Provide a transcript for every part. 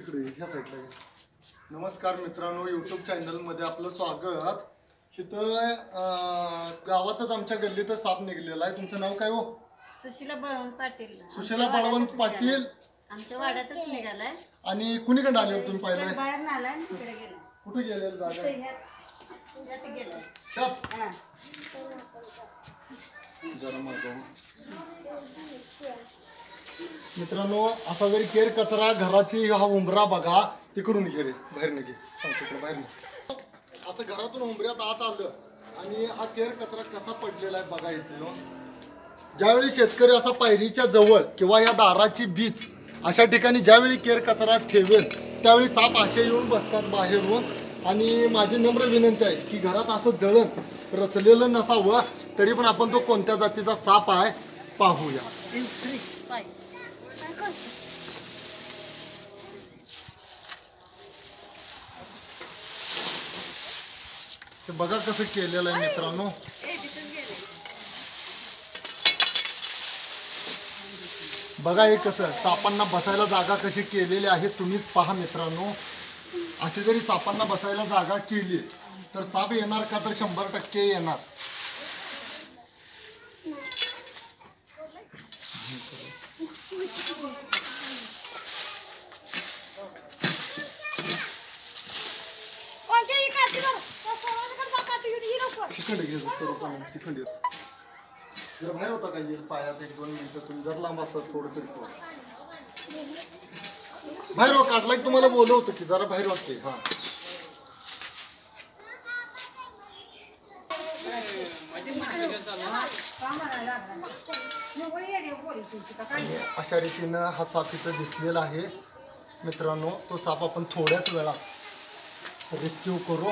तिकडे ह्या साईडला. नमस्कार मित्रांनो युट्यूब चॅनलमध्ये आपलं स्वागत इथं अं, गावातच आमच्या गल्लीतच साप निघलेला आहे तुमचं नाव काय हो सुशीला बळवंत पाटील सुशीला आमच्या बळवंत वाड्यातच पाटील. निघालाय. आमच्या वाड्यातच निघालाय आणि कुणीकडे आले तुम्ही तर पाहिलं बाहेर आणि तिकडे गेला कुठे गेलेलं जागा इथं ह्यात- ह्यात गेलाय त्यात हा. जरा मागं. मित्रांनो असा जरी केर कचरा घराची हा उंबरा बघा तिकडून घे रे बाहेर निघे. बाहेर निघ. असं घरातून उंबऱ्यात आत आलं आणि हा केर कचरा कसा पडलेला आहे बघा इथे हो. ज्यावेळी शेतकरी असा पायरीच्या जवळ किंवा या दाराची बीच अशा ठिकाणी ज्यावेळी केर कचरा ठेवेल त्यावेळी साप असे येऊन बसतात बाहेरून. आणि माझी नम्र विनंती आहे की घरात असं जळण रचलेलं नसावं तरी पण आपण तो कोणत्या जातीचा साप आहे पाहूया. बघा कसं केलेलं आहे मित्रांनो. बघा हे कसं सापांना बसायला जागा कशी केलेली आहे तुम्हीच पहा मित्रांनो. अशी जरी सापांना बसायला जागा केली तर साप येणार का? तर शंभर टक्के येणार. तिखंड घे नको. तिकडे तिखंड जर बाहेर होता काही येईल पायात एक दोन मिनिटं तुम्ही जर लांब असत थोडं तरी थोडं. बाहेर हो काढला की तुम्हाला बोलवतो की जरा बाहेर वाटते हा अशा रीतीनं हा साप इथं दिसलेला आहे मित्रांनो तो साप आपण थोड्याच वेळा रेस्क्यू करू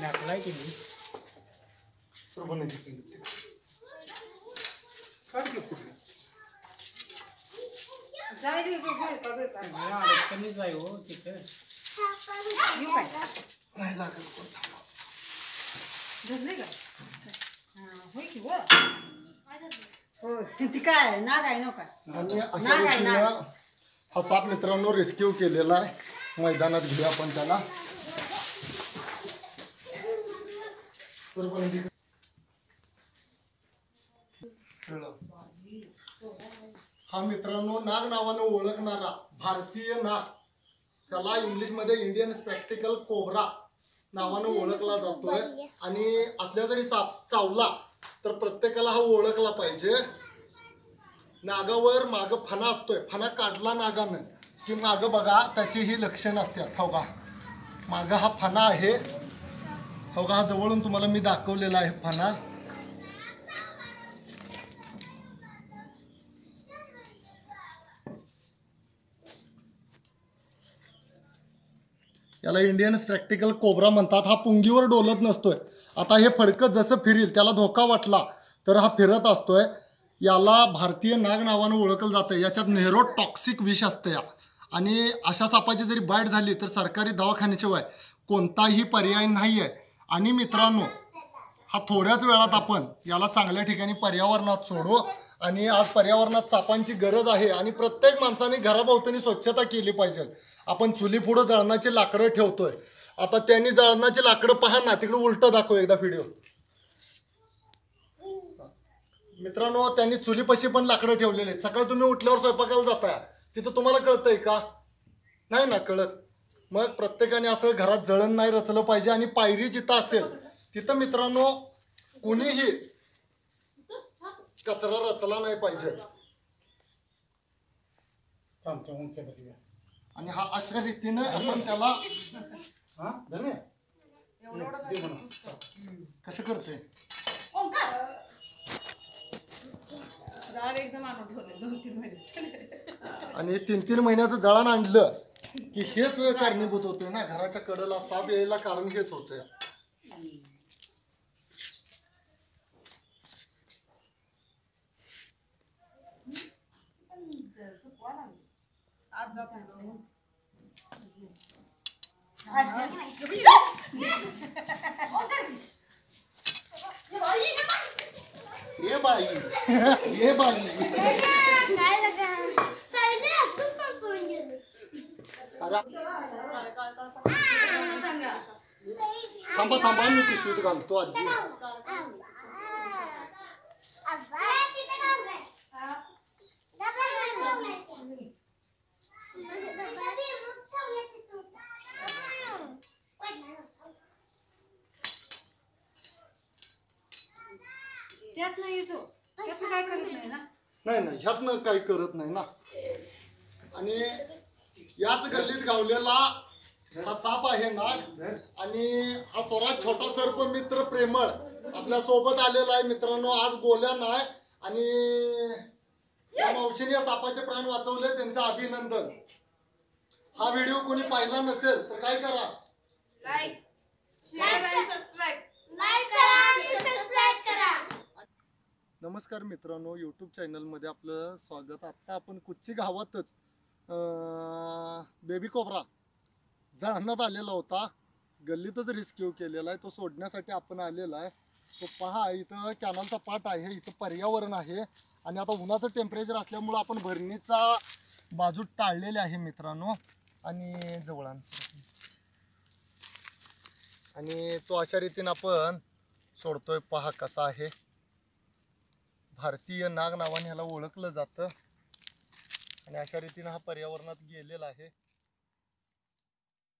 नाकलाय की नाही सर्व नजीक काढ की कुठे जाय रे, जो बिळका, बिळका. अडचणीच हो तिथं येऊ काय? नाही लागत पण धरले का? होय की, हो. हो, ती काय नाग आहे नो काय आणि अशा नाग आहे, नाग. हा साप मित्रांनो रेस्क्यू केलेला आहे मैदानात घेऊया आपण त्याला. हा मित्रांनो नाग नावानं ओळखणारा भारतीय नाग त्याला इंग्लिशमध्ये इंडियन स्पेक्टिकल कोबरा नावानं ओळखला जातोय. आणि असल्या जरी साप चावला तर प्रत्येकाला हा ओळखला पाहिजे. नागावर माग फणा असतोय. फणा काढला नागानं. की मागं बघा त्याची ही लक्षणं असतात. हो का? माग हा फणा आहे. हो का? हा जवळून तुम्हाला मी दाखवलेला आहे फणा. याला इंडियन प्रॅक्टिकल कोबरा म्हणतात. हा पुंगीवर डोलत नसतोय. आता हे फडकं जसं फिरील त्याला धोका वाटला तर हा फिरत असतोय. याला भारतीय नाग नावानं ओळखलं जातं. याच्यात नेहरो टॉक्सिक विष असतं या. आणि अशा सापाची जरी बाईट झाली तर सरकारी दवाखान्याशिवाय कोणताही पर्याय नाही आहे आणि मित्रांनो हा थोड्याच वेळात आपण याला चांगल्या ठिकाणी पर्यावरणात सोडू आणि आज पर्यावरणात सापांची गरज आहे आणि प्रत्येक माणसाने घराभोवतणी स्वच्छता केली पाहिजे. आपण चुली पुढं जळणाची लाकडं ठेवतोय. आता त्यांनी जळणाची लाकडं पहा ना तिकडे उलटं दाखव एकदा व्हिडिओ मित्रांनो त्यांनी चुलीपाशी पण लाकडं ठेवलेले आहेत. सकाळी तुम्ही उठल्यावर स्वयंपाकाला जाताय. तिथं तुम्हाला कळतंय का? नाही ना कळत. मग प्रत्येकाने असं घरात जळण नाही रचलं पाहिजे आणि पायरी जिथं असेल तिथं मित्रांनो कुणीही कचरा रचला नाही पाहिजे. आणि हा अशा रीतीनं आपण त्याला हा? कसं करतोय? एकदम आणि तीन तीन महिन्याचं जळण आणलं की हेच कारणीभूत होतोय ना. घराच्या कडेला साप यायला कारण हेच जात ये बाई. ये बाई काय लगा साईने आपण पण करून गेलो अरे सांगा थांबा थांबा मी पिशवीत घालतो आजी त्यात नाही त्यात काय करत नाही ना? नाही नाही ह्यातनं काही करत नाही ना. आणि याच गल्लीत गावलेला हा साप आहे ना आणि हा स्वराज छोटा सर्प मित्र प्रेमळ आपल्यासोबत आलेला आहे. मित्रांनो आज गोल्या नाही आणि या मावशीने या सापाचे प्राण वाचवले त्यांचं अभिनंदन. हा व्हिडिओ कोणी पाहिला नसेल तर काय करा? लाईक शेअर आणि सबस्क्राईब लाईक करा आणि सबस्क्राईब करा. नमस्कार मित्रांनो यूट्यूब चॅनलमध्ये आपलं स्वागत. आत्ता आपण कुच्ची गावातच बेबी कोबरा जाळण्यात आलेला होता. गल्लीतच रेस्क्यू केलेला आहे. तो सोडण्यासाठी आपण आलेला आहे. तो पहा इथं कॅनलचा पाट आहे. इथं पर्यावरण आहे. आणि आता उन्हाचं टेम्परेचर असल्यामुळं आपण भरणीचा बाजू टाळलेले आहे मित्रांनो. आणि जवळांचं. आणि तो अशा रीतीनं आपण सोडतोय. पहा कसा आहे. भारतीय नाग नावाने ह्याला ओळखलं जातं. आणि अशा रीतीनं हा पर्यावरणात गेलेला आहे.